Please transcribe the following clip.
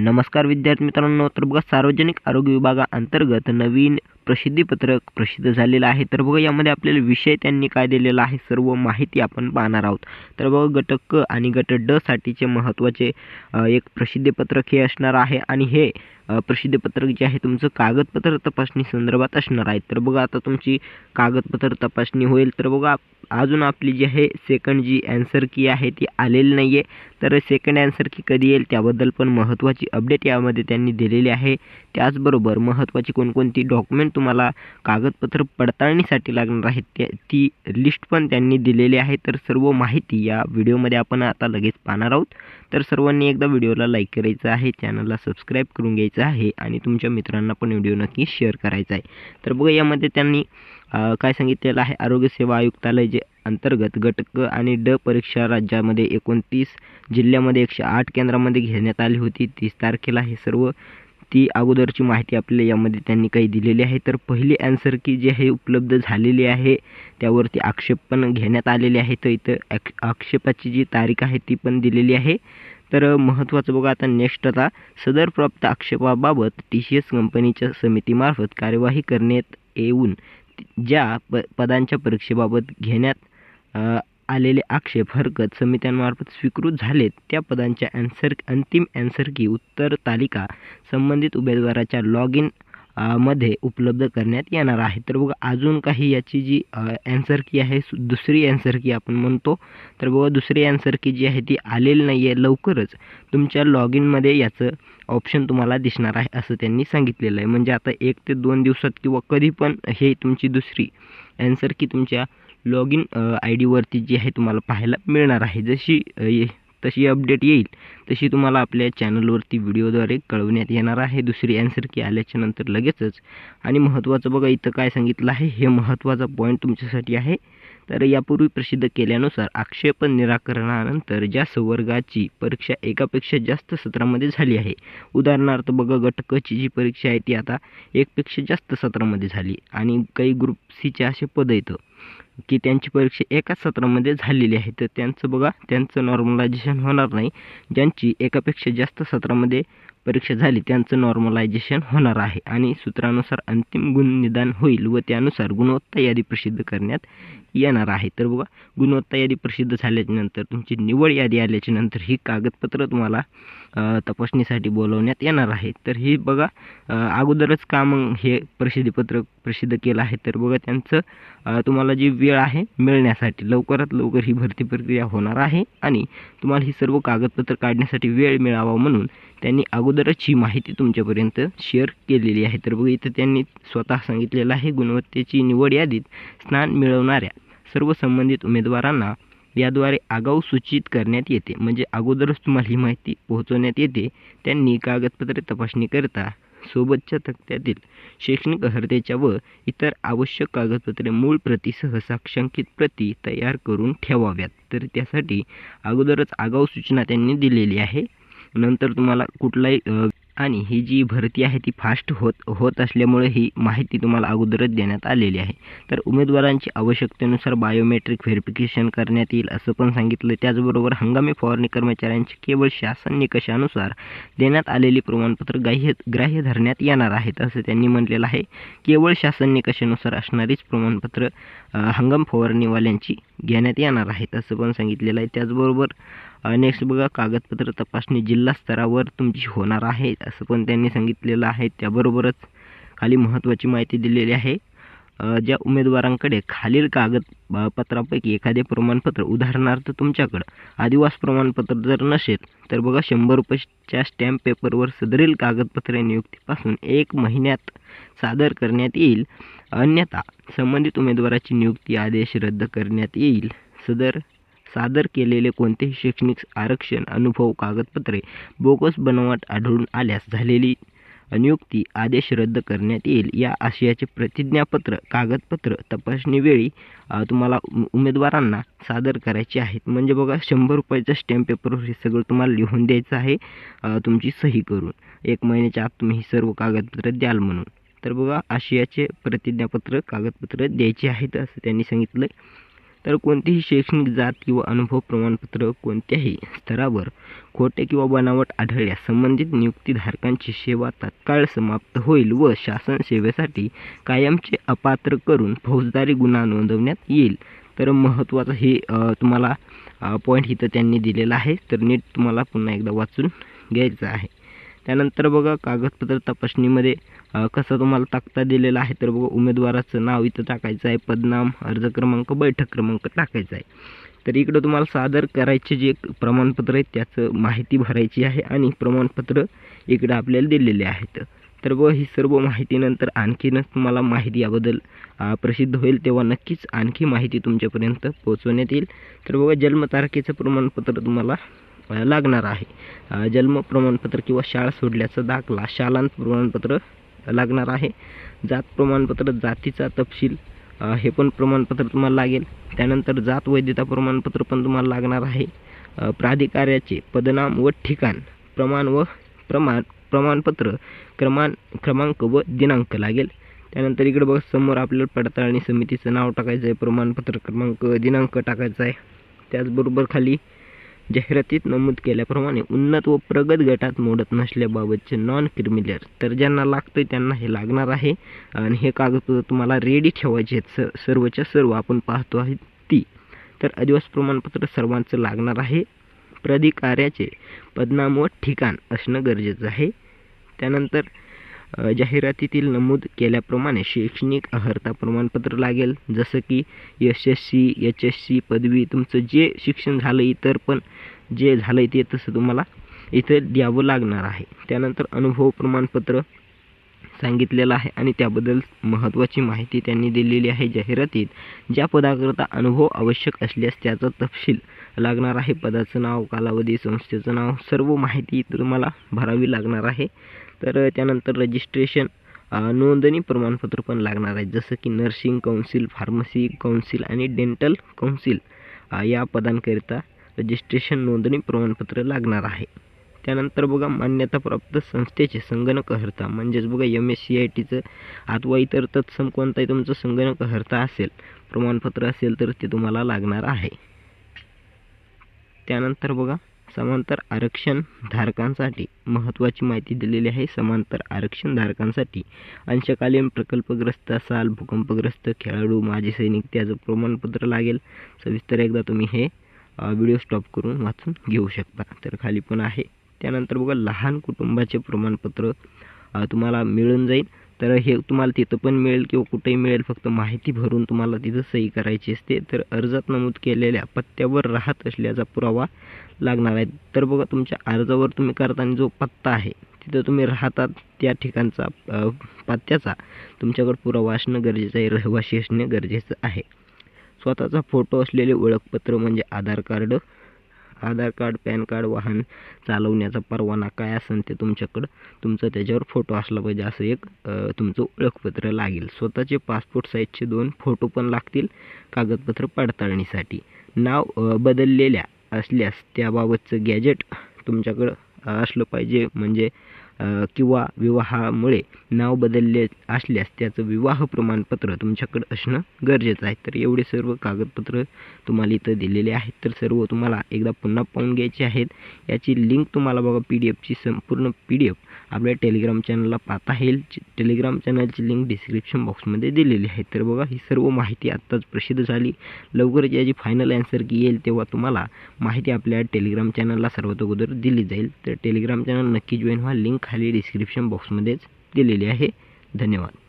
नमस्कार विद्यार्थी मित्रांनो तर बघा सार्वजनिक आरोग्य विभागाअंतर्गत नवीन प्रसिद्धीपत्रक प्रसिद्ध झालेलं आहे. तर बघा यामध्ये आपल्याला विषय त्यांनी काय दिलेला आहे सर्व माहिती आपण पाहणार आहोत. तर बघा गट क आणि गट ड साठीचे महत्त्वाचे एक प्रसिद्धीपत्रक हे असणार आहे. आणि हे प्रसिद्धीपत्रक जे आहे तुमचं कागदपत्र तपासणी संदर्भात असणार आहे. तर बघा आता तुमची कागदपत्र तपासणी होईल. तर बघा अजून आपली जी आहे सेकंड जी ॲन्सर की आहे ती आलेली नाही आहे तर सेकंड ॲन्सर की कधी येईल त्याबद्दल पण महत्त्वाची अपडेट यामध्ये त्यांनी दिलेली आहे. त्याचबरोबर महत्त्वाची कोणकोणती डॉक्युमेंट तुम्हाला कागदपत्र पडताळणीसाठी लागणार आहेत. त्या ती लिस्ट पण त्यांनी दिलेली आहे. तर सर्व माहिती या व्हिडिओमध्ये आपण आता लगेच पाहणार आहोत. तर सर्वांनी एकदा व्हिडिओला लाईक करायचं आहे चॅनलला सबस्क्राईब करून घ्यायचं आहे आणि तुमच्या मित्रांना पण व्हिडिओ नक्की शेअर करायचा आहे. तर बघा यामध्ये त्यांनी काय सांगितलेलं आहे? आरोग्य सेवा आयुक्तालय जे अंतर्गत घटक आणि ड परीक्षा राज्यामध्ये एकोणतीस जिल्ह्यामध्ये एकशे आठ केंद्रामध्ये घेण्यात आली होती. तीस तारखेला हे सर्व ती अगोदरची माहिती आपल्याला यामध्ये त्यांनी काही दिलेली आहे. तर पहिली ॲन्सर की जी आहे उपलब्ध झालेली आहे त्यावरती आक्षेप पण घेण्यात आलेले आहे तर इथं ॲक आक्षेपाची जी तारीख आहे ती पण दिलेली आहे. तर महत्त्वाचं बघा आता नेक्स्ट आता सदर प्राप्त आक्षेपाबाबत टी सी एस कंपनीच्या समितीमार्फत कार्यवाही करण्यात येऊन ज्या प पदांच्या परीक्षेबाबत घेण्यात आलेले आक्षेप हरकत समित्यांमार्फत स्वीकृत झालेत. त्या पदांच्या ॲन्सर अंतिम अँसर की उत्तर तालिका संबंधित उमेदवाराच्या लॉग इनमध्ये उपलब्ध करण्यात येणार आहे. तर बघा अजून काही याची जी ॲन्सर की आहे सु- दुसरी ॲन्सर की आपण म्हणतो तर बघा दुसरी ॲन्सर की जी आहे ती आलेली नाही आहे लवकरच. तुमच्या लॉग इनमध्ये याचं ऑप्शन तुम्हाला दिसणार आहे असं त्यांनी सांगितलेलं आहे. म्हणजे आता एक ते दोन दिवसात किंवा कधी पण हे तुमची दुसरी ॲन्सर की तुमच्या लॉग इन आय डीवरती जी आहे तुम्हाला पाहायला मिळणार आहे. जशी ये- तशी अपडेट येईल तशी तुम्हाला आपल्या चॅनलवरती व्हिडिओद्वारे कळवण्यात येणार आहे. दुसरी ॲन्सर की आल्याच्यानंतर लगेचच. आणि महत्त्वाचं बघा इथं काय सांगितलं आहे हे महत्त्वाचा पॉईंट तुमच्यासाठी आहे. तर यापूर्वी प्रसिद्ध केल्यानुसार आक्षेपण निराकरणानंतर ज्या संवर्गाची परीक्षा एकापेक्षा जास्त सत्रामध्ये झाली आहे. उदाहरणार्थ बघा गटकची जी परीक्षा आहे ती आता एकपेक्षा जास्त सत्रामध्ये झाली. आणि काही ग्रुप सीचे असे पद येतं की त्यांची परीक्षा एकाच सत्रामध्ये झालेली आहे. तर त्यांचं बघा त्यांचं नॉर्मलायझेशन होणार नाही. ज्यांची एकापेक्षा जास्त सत्रामध्ये परीक्षा झाली त्यांचं नॉर्मलायझेशन होणार आहे. आणि सूत्रानुसार अंतिम गुण निदान होईल व त्यानुसार गुणवत्ता यादी प्रसिद्ध करण्यात येणार आहे. तर बघा गुणवत्ता यादी प्रसिद्ध झाल्याच्यानंतर तुमची निवड यादी आल्याच्यानंतर ही कागदपत्र तुम्हाला तपासणीसाठी बोलवण्यात येणार आहे तर ही बघा अगोदरच काम हे प्रसिद्धीपत्रक प्रसिद्ध केलं आहे. तर बघा त्यांचं तुम्हाला जी वेळ आहे मिळण्यासाठी लवकरात लवकर ही भरती प्रक्रिया होणार आहे आणि तुम्हाला ही सर्व कागदपत्र काढण्यासाठी वेळ मिळावा म्हणून त्यांनी अगोदरच ही माहिती तुमच्यापर्यंत शेअर केलेली आहे. तर बघा इथं त्यांनी स्वतः सांगितलेलं आहे गुणवत्तेची निवड यादीत स्थान मिळवणाऱ्या सर्व संबंधित उमेदवारांना याद्वारे आगाऊ सूचित करण्यात येते. म्हणजे अगोदरच तुम्हाला ही माहिती पोहोचवण्यात येते. त्यांनी कागदपत्रे तपासणीकरिता सोबतच्या तक्त्यातील शैक्षणिक अर्हतेच्या व इतर आवश्यक कागदपत्रे मूळ प्रतीसह साक्षांकित प्रती तयार करून ठेवाव्यात. तर त्यासाठी अगोदरच आगाऊ सूचना त्यांनी दिलेली आहे. नंतर तुम्हाला कुठलाही आणि ही जी भरती आहे ती फास्ट होत होत असल्यामुळे ही माहिती तुम्हाला अगोदरच देण्यात आलेली आहे. तर उमेदवारांची आवश्यकतेनुसार बायोमेट्रिक व्हेरिफिकेशन करण्यात येईल असं पण सांगितलं. त्याचबरोबर हंगामी फवारणी कर्मचाऱ्यांची केवळ शासन निकषानुसार देण्यात आलेली प्रमाणपत्र ग्राह्य ग्राह्य धरण्यात येणार आहेत असं त्यांनी म्हटलेलं आहे. केवळ शासन निकषानुसार असणारीच प्रमाणपत्र हंगाम फवारणीवाल्यांची घेण्यात येणार आहेत असं पण सांगितलेलं आहे. त्याचबरोबर नेक्स्ट बघा कागदपत्र तपासणी जिल्हा स्तरावर तुमची होणार आहे असं पण त्यांनी सांगितलेलं आहे. त्याबरोबरच खाली महत्त्वाची माहिती दिलेली आहे. ज्या उमेदवारांकडे खालील कागद पत्रापैकी एखादे प्रमाणपत्र उदाहरणार्थ तुमच्याकडं आदिवास प्रमाणपत्र जर नसेल तर बघा शंभर रुपयाच्या स्टॅम्प पेपरवर सदरील कागदपत्रे नियुक्तीपासून एक महिन्यात सादर करण्यात येईल. अन्यथा संबंधित उमेदवाराची नियुक्ती आदेश रद्द करण्यात येईल. सदर सादर केलेले कोणतेही शैक्षणिक आरक्षण अनुभव कागदपत्रे बोगस बनावट आढळून आल्यास झालेली नियुक्ती आदेश रद्द करण्यात येईल. या आशयाचे प्रतिज्ञापत्र कागदपत्र तपासणीवेळी तुम्हाला उमेदवारांना सादर करायचे आहेत. म्हणजे बघा शंभर रुपयाच्या स्टॅम्प पेपरवर हे सगळं तुम्हाला लिहून द्यायचं आहे. तुमची सही करून. एक महिन्याच्या आत तुम्ही ही सर्व कागदपत्र द्याल म्हणून. तर बघा आशियाचे प्रतिज्ञापत्र कागदपत्र द्यायचे आहेत असं त्यांनी सांगितलं तर कोणतीही शैक्षणिक जात किंवा अनुभव प्रमाणपत्र कोणत्याही स्तरावर खोटे किंवा बनावट आढळल्यास संबंधित नियुक्तीधारकांची सेवा तात्काळ समाप्त होईल व शासन सेवेसाठी कायमचे अपात्र करून फौजदारी गुन्हा नोंदवण्यात येईल. तर महत्त्वाचं हे तुम्हाला पॉईंट इथं त्यांनी दिलेला आहे. तर नीट तुम्हाला पुन्हा एकदा वाचून घ्यायचं आहे. त्यानंतर बघा कागदपत्र तपासणीमध्ये कसं तुम्हाला टाकता दिलेलं आहे तर बघा उमेदवाराचं नाव इथं टाकायचं आहे पदनाम अर्ज क्रमांक बैठक क्रमांक टाकायचा आहे. तर इकडं तुम्हाला सादर करायचे जे प्रमाणपत्र आहे त्याचं माहिती भरायची आहे आणि प्रमाणपत्र इकडं आपल्याला दिलेले आहेत. तर बघा ही सर्व माहितीनंतर आणखीनच तुम्हाला माहिती याबद्दल प्रसिद्ध होईल तेव्हा नक्कीच आणखी माहिती तुमच्यापर्यंत पोहोचवण्यात येईल. तर बघा जन्मतारखेचं प्रमाणपत्र तुम्हाला लागणार आहे. जन्म प्रमाणपत्र किंवा शाळा सोडल्याचा दाखला शालांत प्रमाणपत्र लागणार आहे. जात प्रमाणपत्र जातीचा तपशील हे पण प्रमाणपत्र तुम्हाला लागेल. त्यानंतर जात वैधता प्रमाणपत्र पण तुम्हाला लागणार आहे. प्राधिकाऱ्याचे पदनाम व ठिकाण प्रमाण व प्रमाण प्रमाणपत्र क्रमां क्रमांक व दिनांक लागेल. त्यानंतर इकडे बघा समोर आपल्याला पडताळणी समितीचं नाव टाकायचं आहे प्रमाणपत्र क्रमांक दिनांक टाकायचा आहे त्याचबरोबर खाली जाहिरातीत नमूद केल्याप्रमाणे उन्नत व प्रगत गटात मोडत नसल्याबाबतचे नॉन क्रिमिलर तर ज्यांना लागतं त्यांना हे लागणार आहे. आणि हे कागदपत्र तुम्हाला रेडी ठेवायचे आहेत. स सर्वच्या सर्व आपण पाहतो आहे ती. तर अधिवास प्रमाणपत्र सर्वांचं लागणार आहे. प्राधिकाऱ्याचे पदनाम व ठिकाण असणं गरजेचं आहे. त्यानंतर जाहिरातीतील नमूद केल्याप्रमाणे शैक्षणिक अर्हता प्रमाणपत्र लागेल. जसं की S S C H S C पदवी तुमचं जे शिक्षण झालं इतर पण जे झालं ते तसं तुम्हाला इथं द्यावं लागणार आहे. त्यानंतर अनुभव प्रमाणपत्र सांगितलेलं आहे आणि त्याबद्दल महत्त्वाची माहिती त्यांनी दिलेली आहे जाहिरातीत. ज्या पदाकरता अनुभव आवश्यक असल्यास त्याचा तपशील लागणार आहे. पदाचं नाव कालावधी संस्थेचं नाव सर्व माहिती इथं तुम्हाला भरावी लागणार आहे. तर त्यानंतर रजिस्ट्रेशन नोंदणी प्रमाणपत्र पण लागणार आहे. जसं की नर्सिंग काउन्सिल फार्मसी काउन्सिल आणि डेंटल काउन्सिल या पदांकरिता रजिस्ट्रेशन नोंदणी प्रमाणपत्र लागणार आहे. त्यानंतर बघा मान्यताप्राप्त संस्थेचे संगणकहर्ता म्हणजेच बघा एम एस सी आय टीचं अथवा इतर तत्सम कोणताही तुमचं संगणकहर्ता असेल प्रमाणपत्र असेल तर ते तुम्हाला लागणार आहे. त्यानंतर बघा समांतर आरक्षण धारकांसाठी महत्त्वाची माहिती दिलेली आहे. समांतर आरक्षण धारकांसाठी अंशकालीन प्रकल्पग्रस्त असाल भूकंपग्रस्त खेळाडू माजी सैनिक त्याचं प्रमाणपत्र लागेल. सविस्तर एकदा तुम्ही हे व्हिडिओ स्टॉप करून वाचून घेऊ शकता. तर खाली पण आहे. त्यानंतर बघा लहान कुटुंबाचे प्रमाणपत्र तुम्हाला मिळून जाईल. तर हे तुम्हाला तिथं पण मिळेल किंवा कुठेही मिळेल. फक्त माहिती भरून तुम्हाला तिथं सही करायची असते. तर अर्जात नमूद केलेल्या पत्त्यावर राहत असल्याचा पुरावा लागणार आहे. तर बघा तुमच्या अर्जावर तुम्ही करताना जो पत्ता आहे तिथं तुम्ही राहतात त्या ठिकाणचा पत्त्याचा तुमच्याकडे पुरावा असणं गरजेचं आहे. रहिवासी असणे गरजेचं आहे. स्वतःचा फोटो असलेले ओळखपत्र म्हणजे Aadhaar card Aadhaar card PAN card वाहन चालवण्याचा परवाना काय असेल ते तुमच्याकडं तुमचं त्याच्यावर फोटो असला पाहिजे असं एक तुमचं ओळखपत्र लागेल. स्वतःचे पासपोर्ट साईजचे दोन फोटो पण लागतील कागदपत्र पडताळणीसाठी. नाव बदललेल्या असल्यास त्याबाबतचं गॅजेट तुमच्याकडं असलं पाहिजे म्हणजे किंवा विवाहामुळे नाव बदलले असल्यास त्याचं विवाह प्रमाणपत्र तुमच्याकडं असणं गरजेचं आहे. तर एवढे सर्व कागदपत्र तुम्हाला इथं दिलेले आहेत. तर सर्व तुम्हाला एकदा पुन्हा पाहून घ्यायचे आहेत. याची लिंक तुम्हाला बघा पी डी एफची संपूर्ण पी डी एफ आपल्या टेलिग्राम चॅनलला पाहता येईल. टेलिग्राम चॅनलची लिंक डिस्क्रिप्शन बॉक्समध्ये दिलेली आहे. तर बघा ही सर्व माहिती आत्ताच प्रसिद्ध झाली. लवकरच याची फायनल ॲन्सर की येईल तेव्हा तुम्हाला माहिती आपल्या टेलिग्राम चॅनलला सर्वात अगोदर दिली जाईल. तर टेलिग्राम चॅनल नक्की जॉईन व्हा. लिंक खाली डिस्क्रिप्शन बॉक्समध्येच दिलेली आहे. धन्यवाद.